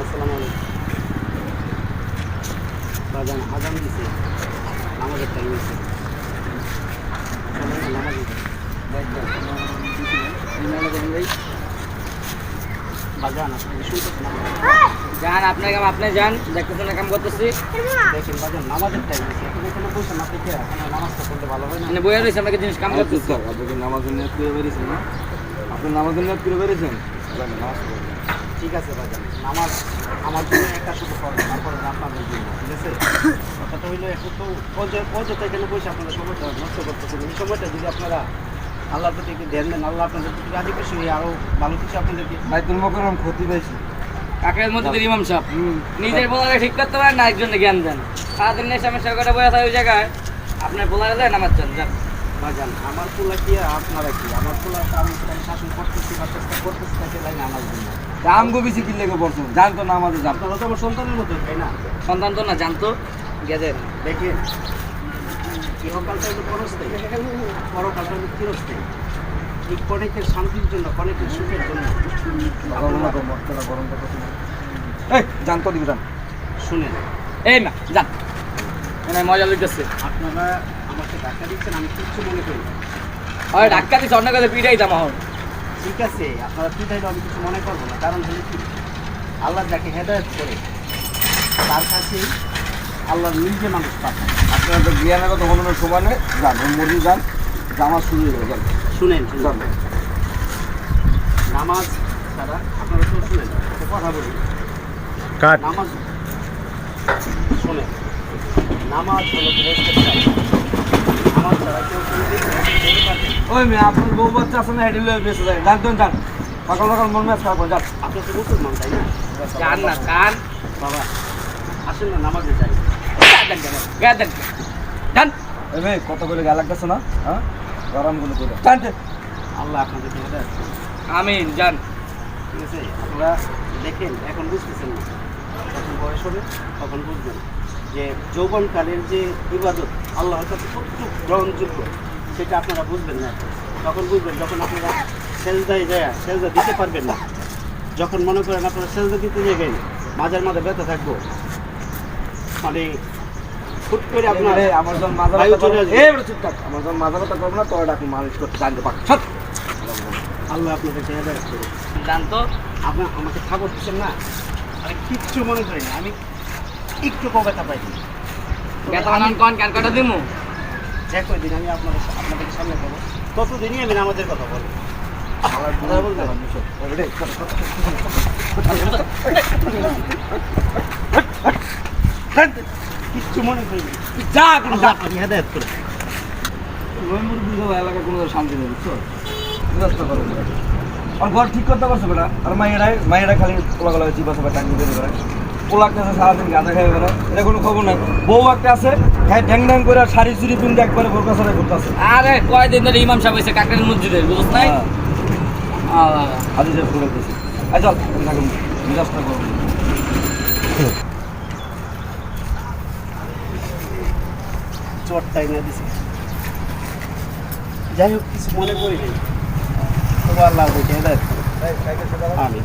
আসসালাম আলাইকুম। দিছে। আমাদের টাইম যান আপনার কাম আপনি যান। দেখতেছেন কাম করতেছি। দেখেন বাজান নামাজের টাইম আছে নামাজটা করতে ভালো হয় না। মানে রয়েছে আপনাকে জিনিস কাম আচ্ছা, করতেছি। আপনি নামাজ নিয়ে করে বেরিয়েছেন আপনি নামাজ নিয়ে করে বেরিয়েছেন? নামাজ ঠিক আছে বাজান নামাজ আমার জন্য একটা শুধু ফরজ তারপরে আপনাদের জন্য ঠিক আছে? কথাটা হইল এখন তো অয- অযথা এখানে বসে আপনারা সময়টা নষ্ট করতেছেন এই সময়টা যদি আপনারা আল্লাহর প্রতি একটু ধ্যান দেন আল্লাহ আপনাদের প্রতি রাজি খুশি হয়ে আরও ভালো কিছু আপনাদেরকে বাইতুল মোকাররম ক্ষতি পেয়েছি কাকের মধ্যে ইমাম সাহেব নিজের বলারে ঠিক করতে পারেন না একজনকে জ্ঞান দেন। সারাদিন নেই সমস্যা করে বয়ে থাকে ওই জায়গায়। আপনার দেয় নামাজ যান যান। বাজান আমার পোলা কি আর আপনারা কি? আমার পোলা আমি আমি শাসন করতেছি বা চেষ্টা করতেছি তাকে লাগে আমার জন্য। দাম গো বেশি কিনলে গো পড়ছেন যান তো নামাজে যান আপনারা তো আমার সন্তানের মতো তাই না? সন্তান তো না জানতো। গেদের দেখেন ইহকালটা হলো পরস্থায়ী পরকালটা হলো চিরস্থায়ী। এই কনেকের শান্তির জন্য কনেকের সুখের জন্য। না। এই যান তো দিকে যান। শুনেন। এই মা যান। এনে মজা লইতেছে। আপনারা আমাকে ধাক্কা দিচ্ছেন আমি কিচ্ছু মনে করি না। হয় ধাক্কা দিচ্ছে অন্য কাছে পিটাই দাম এখন। ঠিক আছে আপনারা পিঠাইলে আমি কিছু মনে করব না কারণ হলো কি? আল্লাহ যাকে হেদায়ত করে তার কাছেই আল্লাহ নিজে মানুষ পাঠায় আপনারা তো জ্ঞানের কথা বলানোর সময় নেই। যান ওই মরি যান জামা শুরু হয়ে যান। শুনেন যান। নামাজ ছাড়া আপনারা তো শুনেন একটা কথা বলি। নামাজ শোনেন। নামাজ হলো কাজ। নামাজ ছাড়া কেউ কোনোদিন যেতে পারবে না। ওই মেয়ে আপনার বউ বাচ্চা আছে না হেঁটে লয়ে বেঁচে যায়। যান তো যান সকাল সকাল মন ম্যাচ খারাপ হয়, যান আপনি তো মুসলমান তাই না? যান না বাবা আসেন না নামাজে যাই। মেয়ে কত করে গা লাগতেছে না? হ্যাঁ? গরমগুলো করে। যে। আল্লাহ করুন। আমিন যান। ঠিক আছে? আপনারা দেখেন এখন বুঝতেছেন না। বয়স হবে তখন বুঝবেন যে যৌবনকালের যে ইবাদত আল্লাহর কাছে কতটুকু গ্রহণযোগ্য সেটা আপনারা বুঝবেন না। তখন বুঝবেন যখন আপনারা সেলদায় যায় সেলদা দিতে পারবেন না। যখন মনে করেন আপনারা সেলদা দিতে যাবেন মাঝের মাঝে ব্যথা থাকব। মানে হুট করে আপনার আমার যখন। আমার যখন মাজা ব্যথা করবে না তোর ডাকুন মালিশ করতে জানতে সত আল্লাহ আপনাদেরকে হেদায়ত করুন তো আপনার আমাকে খাবার দিচ্ছেন না? আমি কিচ্ছু মনে করি না আমি একটু ব্যথা দিমু? যে কয়দিন আমি আপনাদের সামনে পাবো ততদিনই আমি আমাদের কথা বলব। কিচ্ছু মনে করি। যা হেদায়ত করে। মুরগি কোনো শান্তি নেই বুঝছ? আর ঘর ঠিক করতে পারছ বেটা? আর মাইয়েরাই মাইয়েরা খালি পোলা গলা চিপা চাপা টাঙ্গি বেরিয়ে বেড়ায় পোলা একটা আছে সারাদিন গাঁজা খাই বেড়ায় এটা কোনো খবর নাই। বউ একটা আছে হ্যাঁ ঢ্যাং ঢ্যাং করে শাড়ি চুরি পিনতে একবারে ভোর কাছাড়াই করতে আছে আরে কয়দিন ধরে ইমাম সাহেব হয়েছে মসজিদের বুঝছ নাই? আদি যে ফুল করতেছি আই চল থাকুন। করুন। চটটাই না দিছে। যাই হোক কিছু মনে করি নাই। তবু আল্লাহ আপনাকে হেদায়ত করুন আমি